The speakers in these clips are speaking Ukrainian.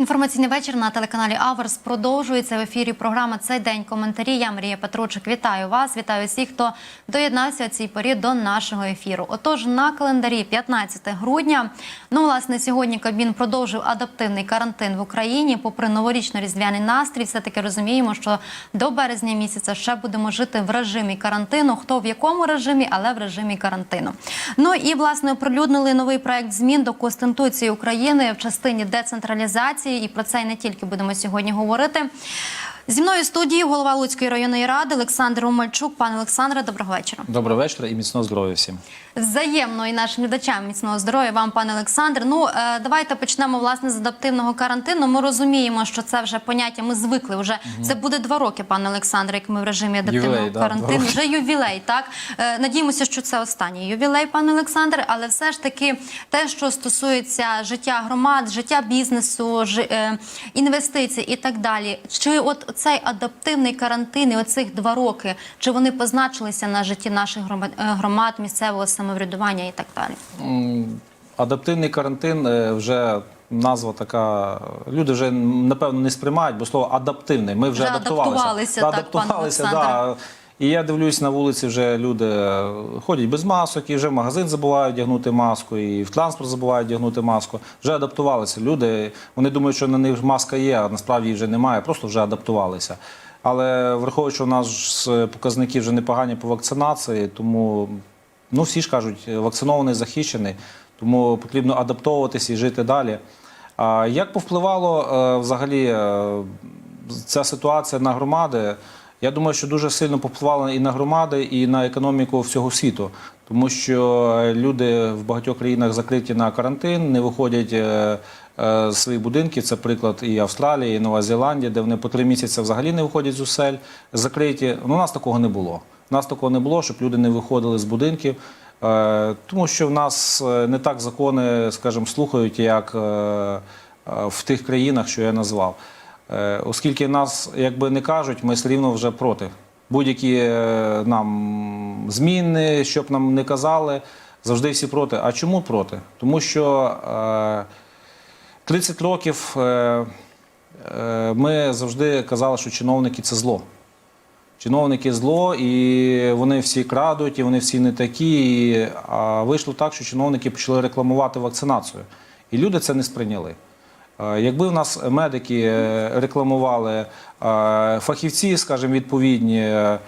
Інформаційний вечір на телеканалі Аверс продовжується в ефірі. Програма цей день. Коментарі. Я Марія Петручик. Вітаю вас. Вітаю всіх, хто доєднався у цій порі до нашого ефіру. Отож, на календарі 15 грудня. Ну, власне, сьогодні Кабмін продовжив адаптивний карантин в Україні. Попри новорічно-різдвяний настрій, все таки розуміємо, що до березня місяця ще будемо жити в режимі карантину. Хто в якому режимі, але в режимі карантину. Ну і власне оприлюднили новий проект змін до Конституції України в частині децентралізації. І про це і не тільки будемо сьогодні говорити. Зі мною в студії голова Луцької районної ради Олександр Умальчук. Пане Олександре, доброго вечора. Доброго вечора і міцного здоров'я всім. Взаємно і нашим глядачам міцного здоров'я вам, пане Олександр. Ну е, давайте почнемо власне з адаптивного карантину. Ми розуміємо, що це вже поняття. Ми звикли. Вже це буде два роки, пане Олександре, як ми в режимі адаптивного Ювілей, карантину. роки. Вже ювілей. Так Е, надіємося, що це останній ювілей, пане Олександр. Але все ж таки, те, що стосується життя громад, життя бізнесу, е, інвестицій і так далі. Чи от цей адаптивний карантин і оцих два роки, чи вони позначилися на житті наших громад, громад місцевого самоврядування і так далі? Адаптивний карантин е, вже назва така. Люди вже напевно не сприймають, бо слово адаптивний. Ми вже, Вже адаптувалися. адаптувалися, так, адаптувалися, пане да. І я дивлюсь на вулиці, вже люди е, ходять без масок, і вже в магазин забувають вдягнути маску, і в транспорт забувають вдягнути маску. Вже адаптувалися. Люди вони думають, що на них маска є, а насправді її вже немає, просто вже адаптувалися. Але враховуючи, у нас ж показники вже непогані по вакцинації, тому ну всі ж кажуть, вакцинований, захищений, тому потрібно адаптовуватися і жити далі. А як повпливало е, взагалі е, ця ситуація на громади? Я думаю, що дуже сильно повпливала і на громади, і на економіку всього світу, тому що люди в багатьох країнах закриті на карантин, не виходять е, е, з своїх будинків. Це приклад і Австралії, і Нова Зеландія, де вони по три місяці взагалі не виходять з осель, закриті. Ну, у нас такого не було. У нас такого не було, щоб люди не виходили з будинків. Е, Тому що в нас е, не так закони, скажімо, слухають, як е, в тих країнах, що я назвав. Оскільки нас, якби не кажуть, ми все рівно вже проти. Будь-які нам зміни, щоб нам не казали, завжди всі проти. А чому проти? Тому що е, 30 років ми завжди казали, що чиновники це зло. Чиновники зло, і вони всі крадуть, і вони всі не такі. І, а вийшло так, що чиновники почали рекламувати вакцинацію. І люди це не сприйняли. Якби в нас медики е, рекламували, е, фахівці, скажімо, відповідні, е,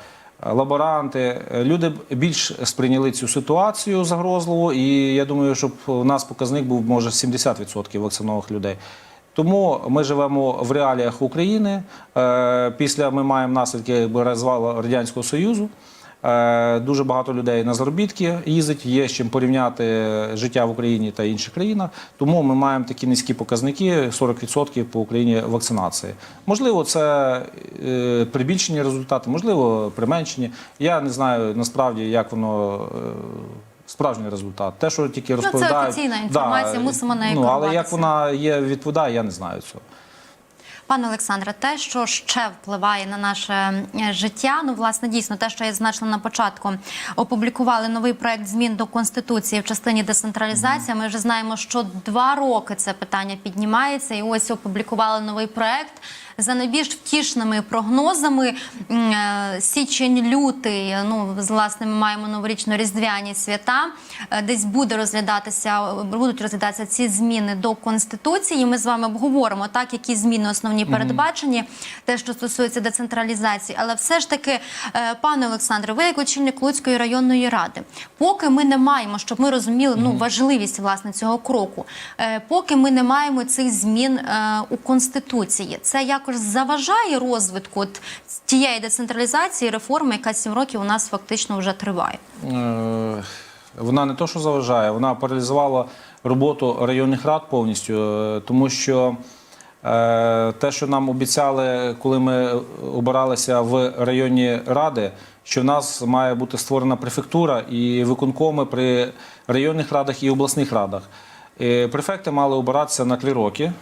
лаборанти, люди б більш сприйняли цю ситуацію загрозливу, і я думаю, щоб у нас показник був може 70% вакцинованих людей. Тому ми живемо в реаліях України. Е, Після ми маємо наслідки розвалу радянського союзу. Е, Дуже багато людей на заробітки їздить, є з чим порівняти життя в Україні та інших країнах. Тому ми маємо такі низькі показники 40% по Україні вакцинації. Можливо, це е, прибільшені результати, можливо, применшені. Я не знаю насправді, як воно. Справжній результат. Те, що тільки Ну, це офіційна інформація, мусимо нею ну, Але як вона є, відповідає, я не знаю цього. Пане Олександре, те, що ще впливає на наше е, життя, ну власне дійсно те, що я зазначила на початку, опублікували новий проект змін до конституції в частині децентралізації. Ми вже знаємо, що два роки це питання піднімається, і ось опублікували новий проект. За найбільш втішними прогнозами е, січень-лютий, ну власне, ми маємо новорічно-різдвяні свята. е, Десь буде розглядатися, будуть розглядатися ці зміни до конституції. Ми з вами обговоримо так, які зміни основні передбачені, те, що стосується децентралізації. Але все ж таки, е, пане Олександре, ви як очільник Луцької районної ради, поки ми не маємо, щоб ми розуміли ну важливість власне цього кроку, е, поки ми не маємо цих змін е, у конституції, це якось заважає розвитку от тієї децентралізації реформи, яка сім років у нас фактично вже триває. Е, Вона не то, що заважає, вона паралізувала роботу районних рад повністю, е, тому що е, те, що нам обіцяли, коли ми обиралися в районні ради, що в нас має бути створена префектура і виконкоми при районних радах і обласних радах. Префекти мали обиратися на три роки.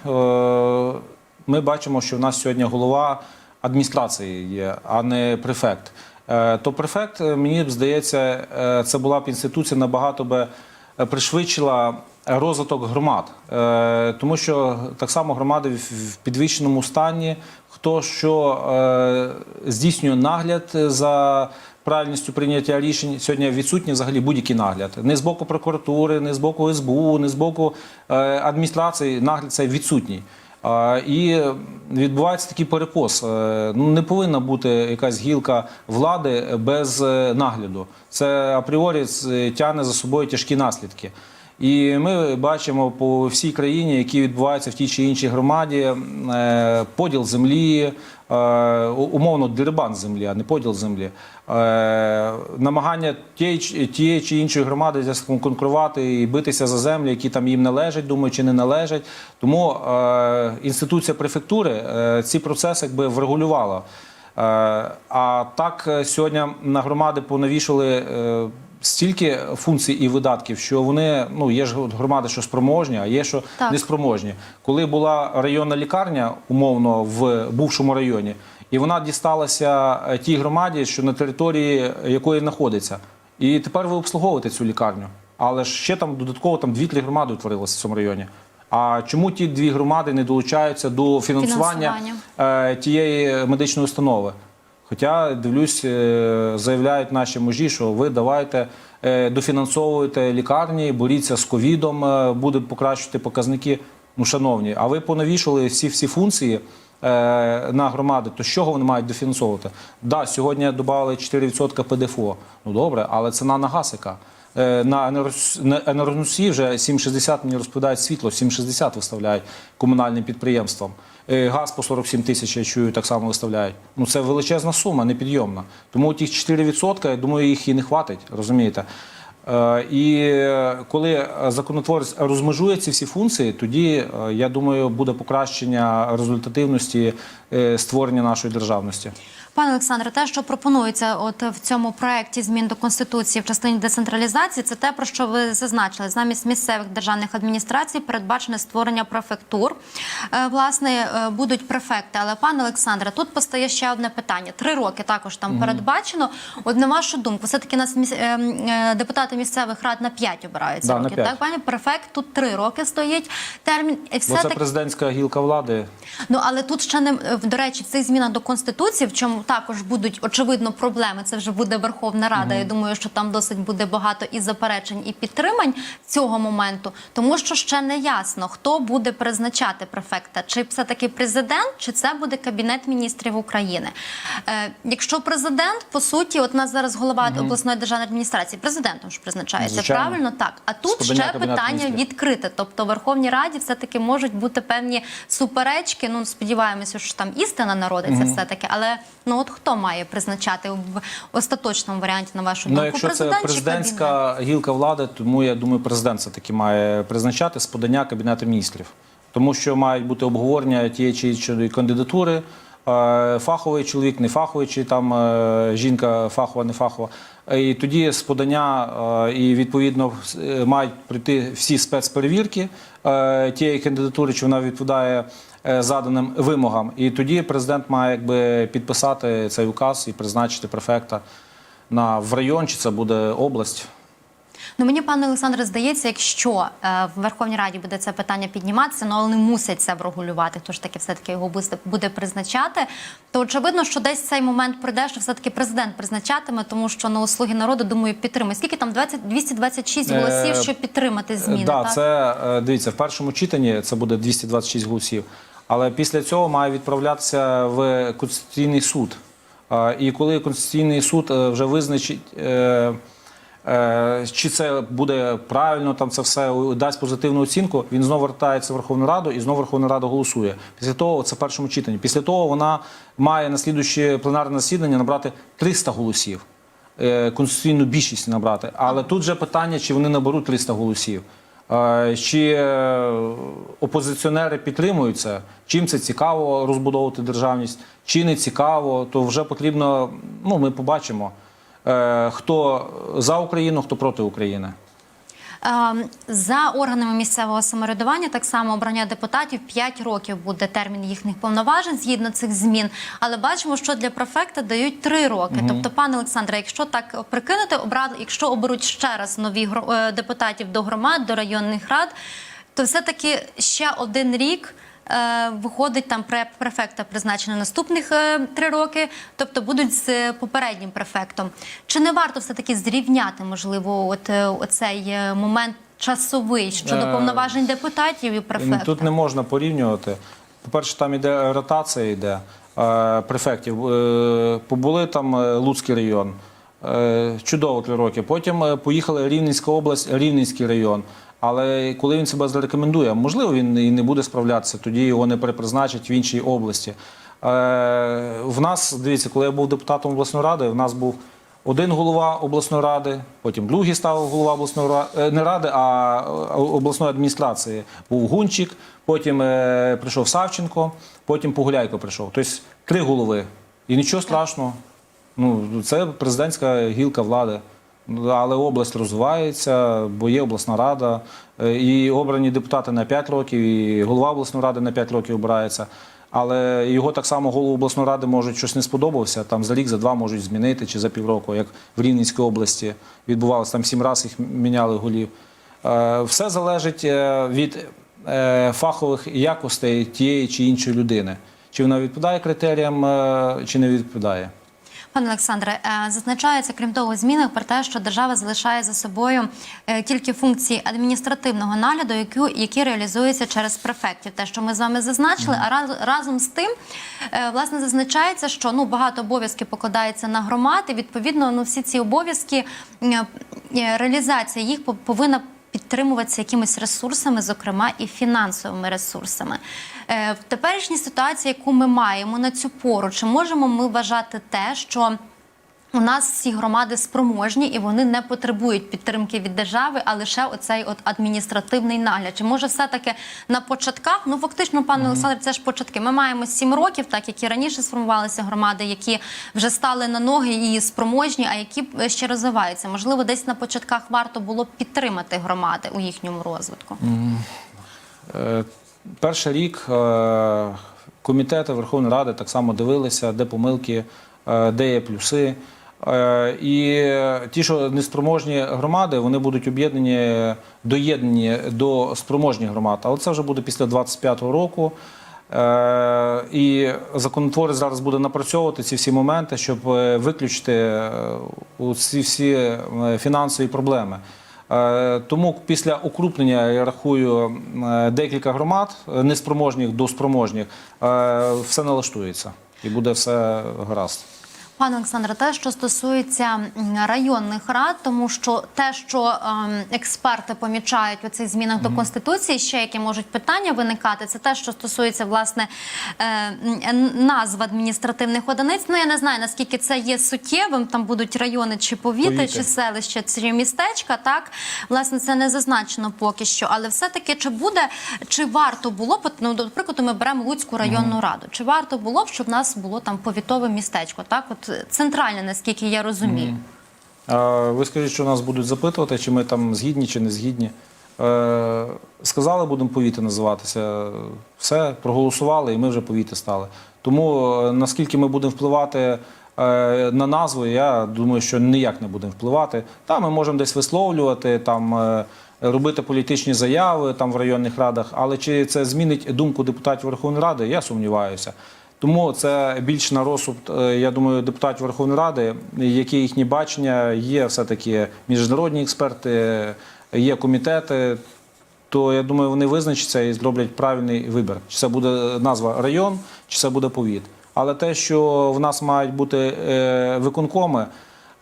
Ми бачимо, що в нас сьогодні голова адміністрації є, а не префект. Е, То префект, е, мені здається, е, це була б інституція набагато би пришвидшила розвиток громад, тому що так само громади в підвищеному стані. Хто що здійснює нагляд за правильністю прийняття рішень, сьогодні відсутній взагалі будь-який нагляд. Не з боку прокуратури, не з боку СБУ, не з боку адміністрації. Нагляд цей відсутній. І відбувається такий перекос. Е, Ну не повинна бути якась гілка влади без е, нагляду. Це апріорі тягне за собою тяжкі наслідки. І ми бачимо по всій країні, які відбуваються в тій чи іншій громаді, е, поділ землі, е, умовно дерибан землі, а не поділ землі, е, намагання тієї, чи- іншої громади конкурувати і битися за землі, які там їм належать, думаю, чи не належать. Тому е, інституція префектури е, ці процеси якби врегулювала. Е, А так е, сьогодні на громади понавішали е, стільки функцій і видатків, що вони ну є ж громади, що спроможні, а є що Так. неспроможні. Коли була районна лікарня, умовно в бувшому районі, і вона дісталася е, тій громаді, що на території якої знаходиться, і тепер ви обслуговуєте цю лікарню. Але ж ще там додатково там дві-три громади утворилися в цьому районі. А чому ті дві громади не долучаються до фінансування, Фінансування. е, тієї медичної установи? Хоча дивлюсь, е, заявляють наші мужі, що ви давайте е, дофінансовуєте лікарні, боріться з ковідом, е, буде покращувати показники. Ну, шановні, а ви понавішали всі всі функції на громади, то з чого вони мають дофінансовувати? Да, сьогодні додали 4% ПДФО. Ну добре, але ціна на газ яка? На енергоносії вже 7,60 мені розповідають світло, 7,60 виставляють комунальним підприємствам. Е, Газ по 47 тисяч, я чую, так само виставляють. Ну це величезна сума, непідйомна. Тому тих 4%, я думаю, їх і не хватить, розумієте? Е, І е, коли законотворець розмежує ці всі функції, тоді я думаю, буде покращення результативності створення нашої державності. Пане Олександре, те, що пропонується от в цьому проєкті змін до конституції в частині децентралізації, це те, про що ви зазначили. Замість місцевих державних адміністрацій передбачене створення префектур. Е, Власне, е, будуть префекти. Але пане Олександре, тут постає ще одне питання. Три роки також там передбачено. От на вашу думку, все таки нас міс- е, депутати місцевих рад на п'ять обираються Да, років. Так, пані префект тут три роки стоїть термін. І все Бо це таки президентська гілка влади. Ну але тут ще не до речі, в цих змінах до конституції, в чому також будуть очевидно проблеми. Це вже буде Верховна Рада. Я думаю, що там досить буде багато і заперечень, і підтримань цього моменту, тому що ще не ясно, хто буде призначати префекта, чи все таки президент, чи це буде кабінет міністрів України. Е, якщо президент, по суті, от нас зараз голова обласної державної адміністрації, президентом ж призначається, Звичайно. правильно так. А тут З ще питання Міністрів. відкрите. Тобто в Верховній Раді все таки можуть бути певні суперечки. Ну сподіваємося, що там істина народиться, все таки. Але ну от хто має призначати в остаточному варіанті на вашу думку? Ну, якщо це президентська гілка влади, тому я думаю, президент все таки має призначати з подання кабінету міністрів, тому що мають бути обговорення тієї чи іншої кандидатури. е, Фаховий чоловік, не фаховий, чи там е, жінка фахова, не фахова. І тоді з подання е, і відповідно мають прийти всі спецперевірки тієї кандидатури, чи вона відповідає заданим вимогам. І тоді президент має якби підписати цей указ і призначити префекта на в район, чи це буде область. Ну мені, пане Олександре, здається, якщо е, в Верховній Раді буде це питання підніматися, ну але вони мусять це врегулювати, хто ж таки все таки його буде- призначати, то очевидно, що десь цей момент прийде, що все таки президент призначатиме, тому що на услуги народу думаю підтримує. Скільки там 20, 226 голосів, Е, щоб підтримати зміни? да, так? це е, дивіться в першому читанні це буде 226 голосів. Але після цього має відправлятися в Конституційний суд. І коли Конституційний суд е, вже визначить. е, е, Чи це буде правильно, там це все дасть позитивну оцінку. Він знову вертається в Верховну Раду і знову Верховна Рада голосує. Після того це в першому читанні. Після того вона має на слідуюче пленарне засідання набрати 300 голосів конституційну більшість набрати. Але тут же питання, чи вони наберуть 300 голосів. Чи е, опозиціонери підтримуються? Чим це цікаво розбудовувати державність, чи не цікаво, то вже потрібно, ну ми побачимо, е, хто за Україну, хто проти України. Ем, За органами місцевого самоврядування так само обрання депутатів 5 років буде термін їхніх повноважень згідно цих змін. Але бачимо, що для префекта дають 3 роки. Тобто, пане Олександре, якщо так прикинути, обрали, якщо оберуть ще раз нові е, депутатів до громад, до районних рад, то все-таки ще один рік. Е, Виходить там префекта призначено наступних е, три роки, тобто будуть з попереднім префектом. Чи не варто все таки зрівняти, можливо, от е, оцей е, момент часовий щодо повноважень депутатів і префекта? Тут не можна порівнювати. По-перше, там іде ротація йде префектів. Побули там Луцький район. Е, Чудово три роки. Потім е, поїхали Рівненська область, Рівненський район. Але коли він себе зарекомендує, можливо, він і не буде справлятися, тоді його не перепризначать в іншій області. Е, В нас, дивіться, коли я був депутатом обласної ради, в нас був один голова обласної ради, потім другий став голова обласної ради, не ради, а обласної адміністрації. Був Гунчик, потім прийшов Савченко, потім Погуляйко прийшов. Тобто три голови. І нічого страшного. Ну, це президентська гілка влади. Ну, Але область розвивається, бо є обласна рада, е, і обрані депутати на 5 років, і голова обласної ради на 5 років обирається. Але його так само голову обласної ради можуть щось не сподобався. Там за рік, за два можуть змінити чи за півроку, як в Рівненській області відбувалося. Там сім разів їх міняли голів. Е, Все залежить е, від фахових якостей тієї чи іншої людини. Чи вона відповідає критеріям, чи не відповідає. Пане Олександре, е, зазначається, крім того, у змінах про те, що держава залишає за собою е, тільки функції адміністративного нагляду, які, які реалізуються через префектів. Те, що ми з вами зазначили, а раз, разом з тим, е, власне, зазначається, що ну багато обов'язків покладається на громади. Відповідно, ну всі ці обов'язки реалізація їх повинна підтримуватися якимись ресурсами, зокрема і фінансовими ресурсами. Е, В теперішній ситуації, яку ми маємо на цю пору, чи можемо ми вважати те, що у нас всі громади спроможні і вони не потребують підтримки від держави, а лише оцей от адміністративний нагляд. Чи може все-таки на початках? Ну фактично, пане Олександр, це ж початки. Ми маємо сім років, так як і раніше сформувалися громади, які вже стали на ноги і спроможні, а які ще розвиваються. Можливо, десь на початках варто було б підтримати громади у їхньому розвитку. Е, Перший рік е, комітети Верховної Ради так само дивилися, де помилки, е, де є плюси. Е, І ті, що неспроможні громади, вони будуть об'єднані, доєднані до спроможних громад. Але це вже буде після 25-го року. Е, І законотворець зараз буде напрацьовувати ці всі моменти, щоб е, виключити ці всі фінансові проблеми. Тому після укрупнення я рахую декілька громад неспроможних до спроможних, все налаштується і буде все гаразд. Пане Олександре, те, що стосується районних рад, тому що те, що ем, експерти помічають у цих змінах до конституції, ще які можуть питання виникати, це те, що стосується власне е, назв адміністративних одиниць. Ну я не знаю наскільки це є суттєвим. Там будуть райони чи повіти, Повіти. чи селища, чи містечка. Так власне це не зазначено поки що. Але все таки чи буде, чи варто було ну, до прикладу, ми беремо Луцьку районну раду. Чи варто було б, щоб в нас було там повітове містечко? Так, от центральне, наскільки я розумію. А Ви скажіть, що нас будуть запитувати, чи ми там згідні чи не згідні. Е, Сказали, будемо повіти називатися. Все, проголосували, і ми вже повіти стали. Тому е, наскільки ми будемо впливати е, на назву, я думаю, що ніяк не будемо впливати. Та ми можемо десь висловлювати, там е, робити політичні заяви там в районних радах, але чи це змінить думку депутатів Верховної Ради, я сумніваюся. Тому це більш на розсуд, е, я думаю, депутатів Верховної Ради, які їхні бачення, є все-таки міжнародні експерти, є комітети. То я думаю, вони визначаться і зроблять правильний вибір. Чи це буде назва район, чи це буде повіт. Але те, що в нас мають бути е, виконкоми,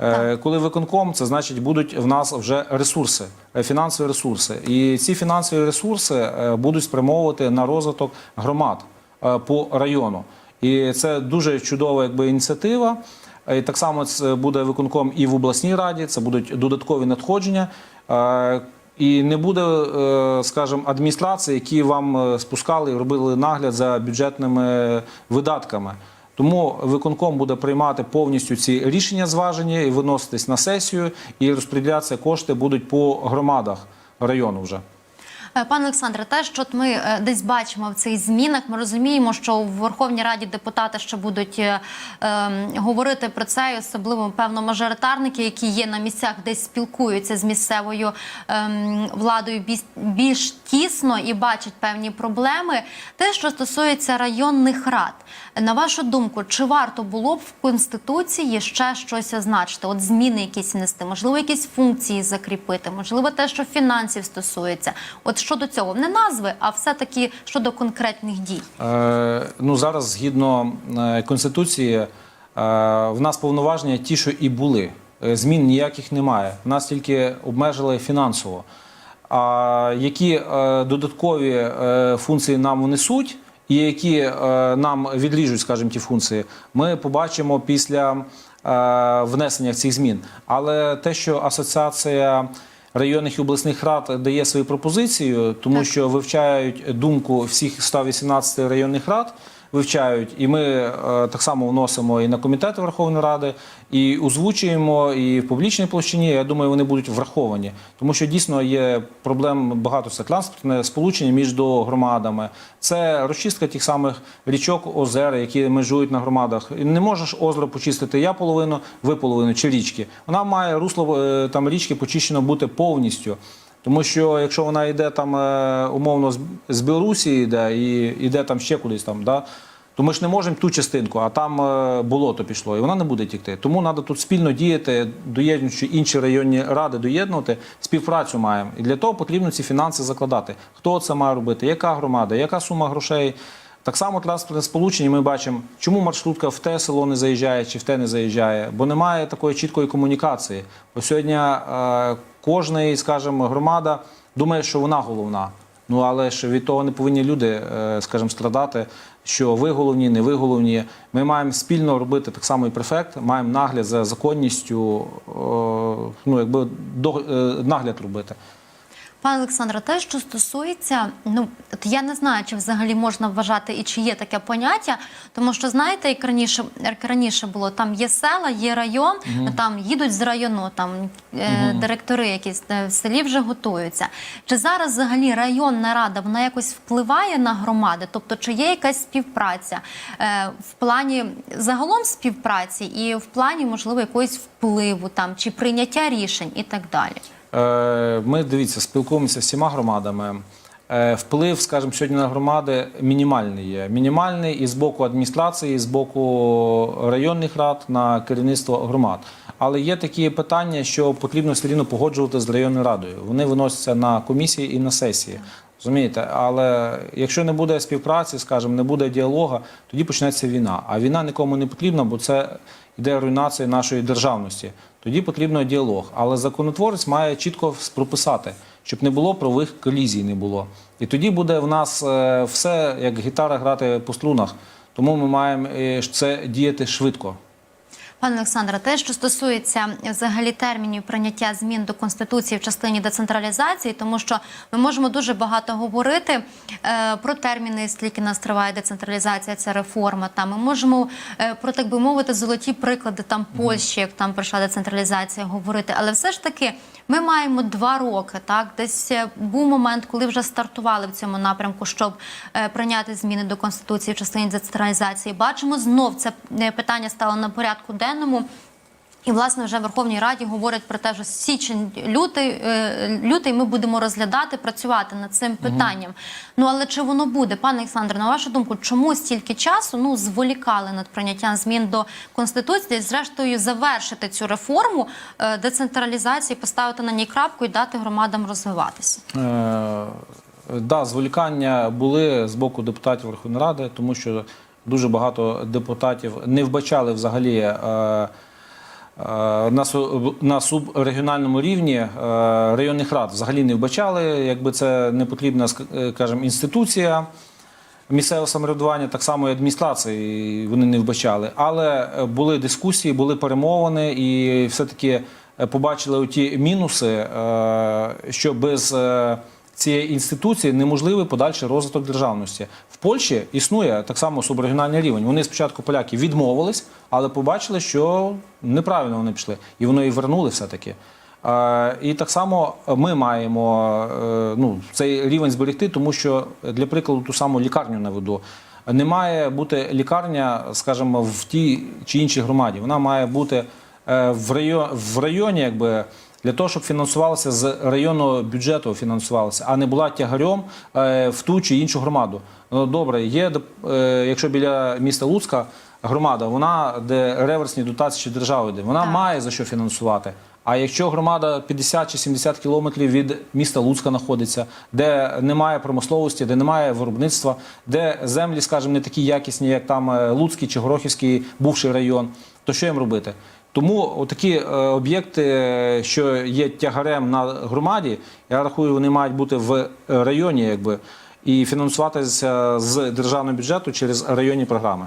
е, коли виконком, це значить будуть в нас вже ресурси, фінансові ресурси. І ці фінансові ресурси будуть спрямовувати на розвиток громад по району. І це дуже чудова якби, ініціатива. І так само це буде виконком і в обласній раді, це будуть додаткові надходження. Е, І не буде, е, скажімо, адміністрації, які вам е, спускали і робили нагляд за бюджетними видатками. Тому виконком буде приймати повністю ці рішення зважені і виноситись на сесію, і розподілятися кошти будуть по громадах. району вже. Е, Пане Олександре, те, що ми е, десь бачимо в цих змінах, ми розуміємо, що в Верховній Раді депутати ще будуть е, ем, говорити про це, особливо певно мажоритарники, які є на місцях, десь спілкуються з місцевою е, владою більш, більш тісно і бачать певні проблеми. Те, що стосується районних рад, на вашу думку, чи варто було б в конституції ще щось означити? От зміни якісь внести, можливо, якісь функції закріпити, можливо, те, що фінансів стосується. От щодо цього, не назви, а все-таки щодо конкретних дій. Е, ну, зараз, згідно е, Конституції, е, в нас повноваження ті, що і були. Е, Змін ніяких немає. Нас тільки обмежили фінансово. А які е, додаткові е, функції нам внесуть, і які е, нам відріжуть, скажімо, ті функції, ми побачимо після е, внесення цих змін. Але те, що асоціація районних і обласних рад дає свою пропозицію, тому Так. що вивчають думку всіх 118 районних рад. Вивчають, і ми е, так само вносимо і на комітети Верховної Ради, і озвучуємо, і в публічній площині. Я думаю, вони будуть враховані, тому що дійсно є проблем багато. Це транспортне сполучення між громадами, це розчистка тих самих річок, озер, які межують на громадах. Не можеш озеро почистити я половину, ви половину чи річки. Вона має русло е, там річки почищено бути повністю. Тому що якщо вона йде там е, умовно з- Білорусі, йде і йде там ще кудись там, да, то ми ж не можемо ту частинку, а там е, болото пішло, і вона не буде тікти. Тому треба тут спільно діяти, доєднуючи інші районні ради, доєднувати, співпрацю маємо. І для того потрібно ці фінанси закладати. Хто це має робити, яка громада, яка сума грошей. Так само транспортне сполучення ми бачимо, чому маршрутка в те село не заїжджає чи в те не заїжджає, бо немає такої чіткої комунікації. Бо сьогодні е, кожна, скажімо, громада думає, що вона головна. Ну але ж від того не повинні люди, е, скажімо, страдати, що ви головні, не ви головні. Ми маємо спільно робити так само і префект, маємо нагляд за законністю, е, ну якби е, нагляд робити. Пане Олександре, те, що стосується, ну от я не знаю, чи взагалі можна вважати і чи є таке поняття, тому що знаєте, як раніше як раніше було, там є села, є район, там їдуть з району, там е, директори якісь е, в селі вже готуються. Чи зараз взагалі районна рада вона якось впливає на громади? Тобто, чи є якась співпраця е, в плані загалом співпраці і в плані можливо якогось впливу там чи прийняття рішень і так далі? Е, Ми дивіться, спілкуємося з всіма громадами. Е, Вплив, скажімо, сьогодні на громади мінімальний є. Мінімальний і з боку адміністрації, і з боку районних рад на керівництво громад. Але є такі питання, що потрібно все рівно погоджувати з районною радою. Вони виносяться на комісії і на сесії. Розумієте, але якщо не буде співпраці, скажімо, не буде діалогу, тоді почнеться війна. А війна нікому не потрібна, бо це йде руйнація нашої державності. Тоді потрібен діалог. Але законотворець має чітко прописати, щоб не було правових колізій, не було. І тоді буде в нас е, все як гітара грати по струнах. Тому ми маємо е, це діяти швидко. Пане Олександре, те, що стосується взагалі термінів прийняття змін до конституції в частині децентралізації, тому що ми можемо дуже багато говорити е, про терміни, скільки нас триває децентралізація, ця реформа. Там ми можемо е, про так би мовити золоті приклади там Польщі, як там пройшла децентралізація, говорити. Але все ж таки ми маємо два роки. Так, десь е, був момент, коли вже стартували в цьому напрямку, щоб е, прийняти зміни до конституції в частині децентралізації. Бачимо знов це е, питання стало на порядку денному. І власне вже в Верховній Раді говорять про те, що січень, лютий, е, лютий ми будемо розглядати, працювати над цим питанням. Ну але чи воно буде, пане Олександре, на вашу думку, чому стільки часу ну зволікали над прийняттям змін до конституції, зрештою завершити цю реформу е, децентралізації, поставити на ній крапку і дати громадам розвиватися? Е, Да, зволікання були з боку депутатів Верховної Ради, тому що дуже багато депутатів не вбачали взагалі е, на, на субрегіональному рівні е, районних рад взагалі не вбачали, якби це не потрібна, е, скажімо, інституція місцевого самоврядування, так само і адміністрації вони не вбачали. Але е, були дискусії, були перемовини, і все-таки е, побачили ті мінуси, е, що без е, цієї інституції неможливий подальший розвиток державності. В Польщі існує так само субрегіональний рівень. Вони спочатку поляки відмовились, але побачили, що неправильно вони пішли, і воно і вернули все-таки. Е, І так само ми маємо е, ну, цей рівень зберегти, тому що для прикладу ту саму лікарню наведу. Не має бути лікарня, скажімо, в тій чи іншій громаді. Вона має бути е, в районі, в районі якби, для того, щоб фінансувалося з районного бюджету, фінансувалося, а не була тягарем е, в ту чи іншу громаду. Ну, добре, є, е, якщо біля міста Луцька громада, вона де реверсні дотації чи держави йде, вона Так. має за що фінансувати. А якщо громада 50 чи 70 кілометрів від міста Луцька знаходиться, де немає промисловості, де немає виробництва, де землі, скажімо, не такі якісні, як там е, Луцький чи Горохівський бувший район, то що їм робити? Тому такі е, об'єкти, е, що є тягарем на громаді, я рахую, вони мають бути в е, районі, якби і фінансуватися з державного бюджету через районні програми.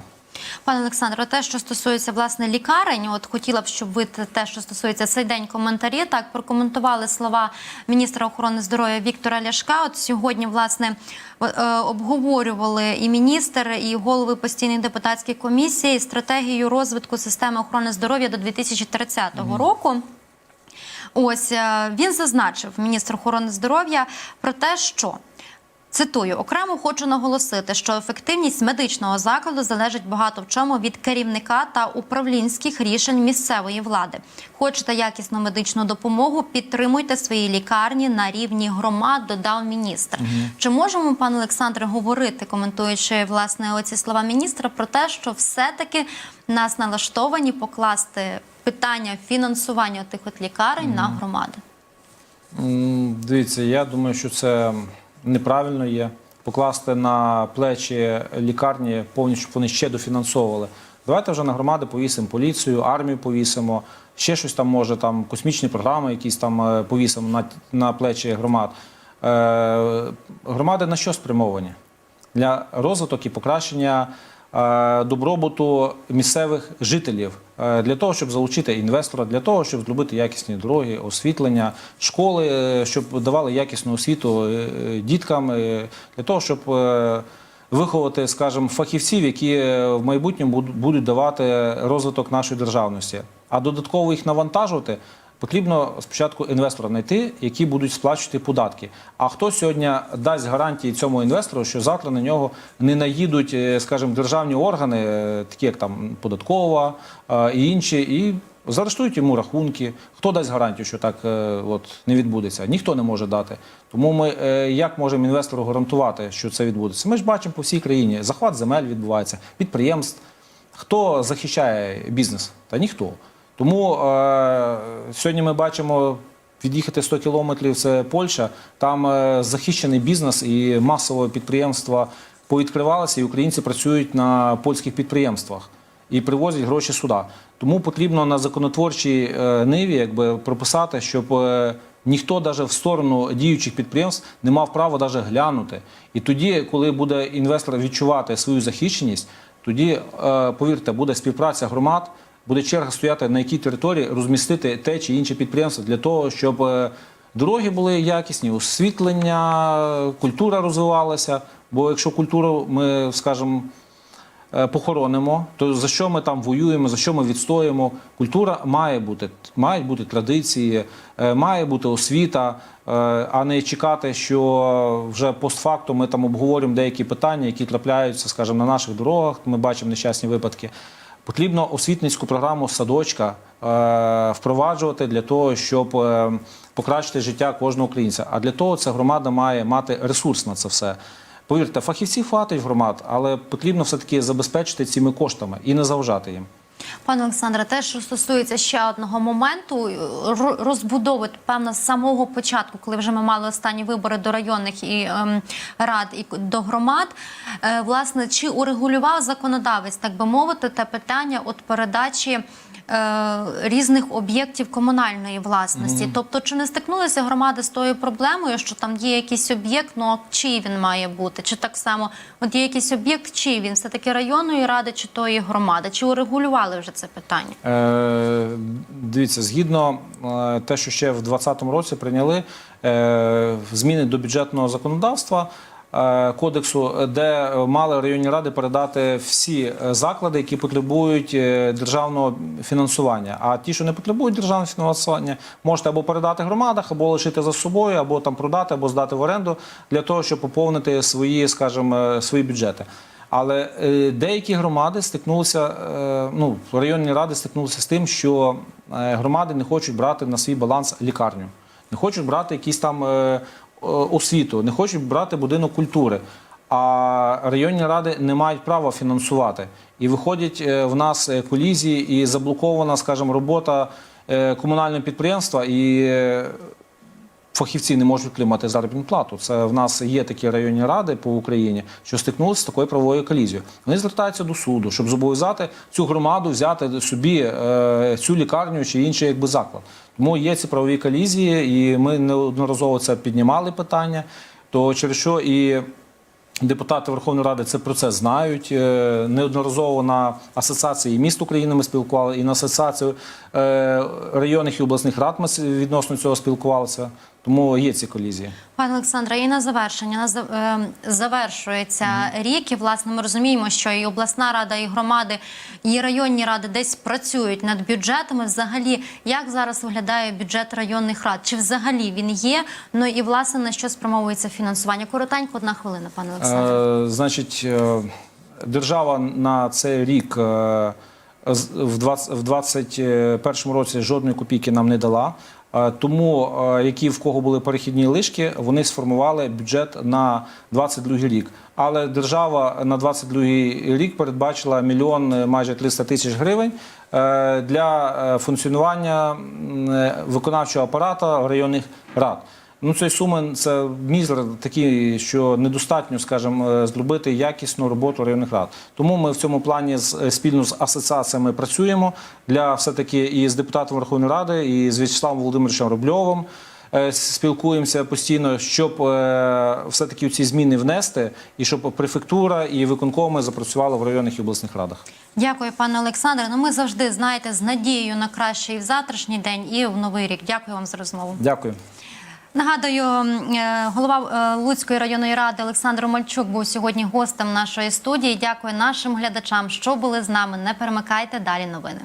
Пане Олександре, те, що стосується власне лікарень, от хотіла б, щоб ви те- що стосується цей день коментарі, так прокоментували слова міністра охорони здоров'я Віктора Ляшка. От сьогодні, власне, е, обговорювали і міністр, і голови постійної депутатської комісії стратегію розвитку системи охорони здоров'я до 2030 року. Ось е, він зазначив міністр охорони здоров'я про те, що Цитую, окремо хочу наголосити, що ефективність медичного закладу залежить багато в чому від керівника та управлінських рішень місцевої влади. Хочете якісну медичну допомогу? Підтримуйте свої лікарні на рівні громад, додав міністр. Чи можемо, пане Олександре, говорити, коментуючи власне оці слова міністра, про те, що все-таки нас налаштовані покласти питання фінансування тих от лікарень на громади? Дивіться, я думаю, що це неправильно є. Покласти на плечі лікарні повністю, вони ще дофінансовували. Давайте вже на громади повісимо поліцію, армію повісимо, ще щось там може, там космічні програми якісь там е, повісимо на, на плечі громад. Е, громади на що спрямовані? Для розвиток і покращення е, добробуту місцевих жителів, для того, щоб залучити інвестора, для того, щоб зробити якісні дороги, освітлення, школи, е, щоб давали якісну освіту е, е, діткам, е, для того, щоб е, виховати, скажімо, фахівців, які е, в майбутньому буд- будуть давати розвиток нашої державності. А додатково їх навантажувати Потрібно спочатку інвестора знайти, які будуть сплачувати податки. А хто сьогодні дасть гарантії цьому інвестору, що завтра на нього не наїдуть, е, скажімо, державні органи, е, такі як там податкова е, і інші, і заарештують йому рахунки. Хто дасть гарантію, що так от не відбудеться? Ніхто не може дати. Тому ми як можемо інвестору гарантувати, що це відбудеться? Ми ж бачимо по всій країні. Захват земель відбувається, підприємств. Хто захищає бізнес? Та ніхто. Тому е, сьогодні ми бачимо від'їхати 100 кілометрів це Польща. Там е, захищений бізнес і масово підприємства повідкривалися, і українці працюють на польських підприємствах і привозять гроші сюди. Тому потрібно на законотворчій е, ниві якби прописати, щоб е, ніхто навіть в сторону діючих підприємств не мав права навіть глянути. І тоді, коли буде інвестор відчувати свою захищеність, тоді, е, повірте, буде співпраця громад, буде черга стояти на якій території розмістити те чи інше підприємство для того, щоб е, дороги були якісні, освітлення, культура розвивалася. Бо якщо культуру ми, скажімо, е, похоронимо, то за що ми там воюємо, за що ми відстоїмо? Культура має бути, мають бути традиції, е, має бути освіта, а не чекати, що вже постфактум ми там обговорюємо деякі питання, які трапляються, скажімо, на наших дорогах. Ми бачимо нещасні випадки. Потрібно освітницьку програму садочка е, впроваджувати для того, щоб е, покращити життя кожного українця. А для того ця громада має мати ресурс на це все. Повірте, фахівці хватить громад, але потрібно все-таки забезпечити цими коштами і не заважати їм. Пане Олександре, те, що стосується ще одного моменту ро- розбудови, певно, з самого початку, коли вже ми мали останні вибори до районних і ем, рад і до громад, е, власне, чи урегулював законодавець, так би мовити, те питання от передачі. Е, Різних об'єктів комунальної власності, тобто, чи не стикнулися громади з тою проблемою, що там є якийсь об'єкт, ну а чий він має бути? Чи так само, от є якийсь об'єкт, чий він все таки районної ради чи тої громади? Чи урегулювали вже це питання? Е, дивіться, згідно е, те, що ще в 2020 році прийняли е, зміни до бюджетного законодавства, кодексу, де е, мали районні ради передати всі е, заклади, які потребують е, державного фінансування. А ті, що не потребують державного фінансування, можете або передати громадах, або лишити за собою, або там продати, або здати в оренду для того, щоб поповнити свої, скажімо, е, свої бюджети. Але е, деякі громади стикнулися, е, ну районні ради стикнулися з тим, що е, громади не хочуть брати на свій баланс лікарню, не хочуть брати якісь там е, е, освіту, не хочуть брати будинок культури. А районні ради не мають права фінансувати. І виходять е, в нас е, колізії і заблокована, скажімо, робота е, комунального підприємства і е, фахівці не можуть отримати заробітну плату. Це в нас є такі районні ради по Україні, що стикнулися з такою правовою колізією. Вони звертаються до суду, щоб зобов'язати цю громаду взяти собі е, цю лікарню чи інший якби заклад. Тому є ці правові колізії, і ми неодноразово це піднімали питання. То через що і Депутати Верховної Ради це про це знають. Е, Неодноразово на асоціації міст України ми спілкували, і на асоціацію е, районних і обласних рад ми відносно цього спілкувалися. Тому є ці колізії. Пане Олександре, і на завершення на е, завершується рік, і власне ми розуміємо, що і обласна рада, і громади, і районні ради десь працюють над бюджетами. Взагалі, як зараз виглядає бюджет районних рад? Чи взагалі він є? Ну і власне на що спрямовується фінансування? Коротенько, одна хвилина, пане Олександре. Е, значить, е, держава на цей рік е, з- в 20 в 2021 році жодної копійки нам не дала. Е, Тому, е, які в кого були перехідні лишки, вони сформували бюджет на 22 рік. Але держава на 22 рік передбачила мільйон е, майже 300 тисяч гривень для функціонування виконавчого апарату районних рад. Ну, цієї суми це мізер такий, що недостатньо, скажімо, е, зробити якісну роботу районних рад. Тому ми в цьому плані е, спільно з асоціаціями працюємо для все-таки і з депутатом Верховної Ради, і з В'ячеславом Володимировичем Рубльовим. е, Спілкуємося постійно, щоб е, все-таки ці зміни внести, і щоб префектура і виконкоми запрацювали в районних і обласних радах. Дякую, пане Олександре. Ну ми завжди знаєте з надією на краще і в завтрашній день, і в новий рік. Дякую вам за розмову. Дякую. Нагадую, е, голова е, Луцької районної ради Олександр Мальчук був сьогодні гостем нашої студії. Дякую нашим глядачам, що були з нами. Не перемикайте далі новини.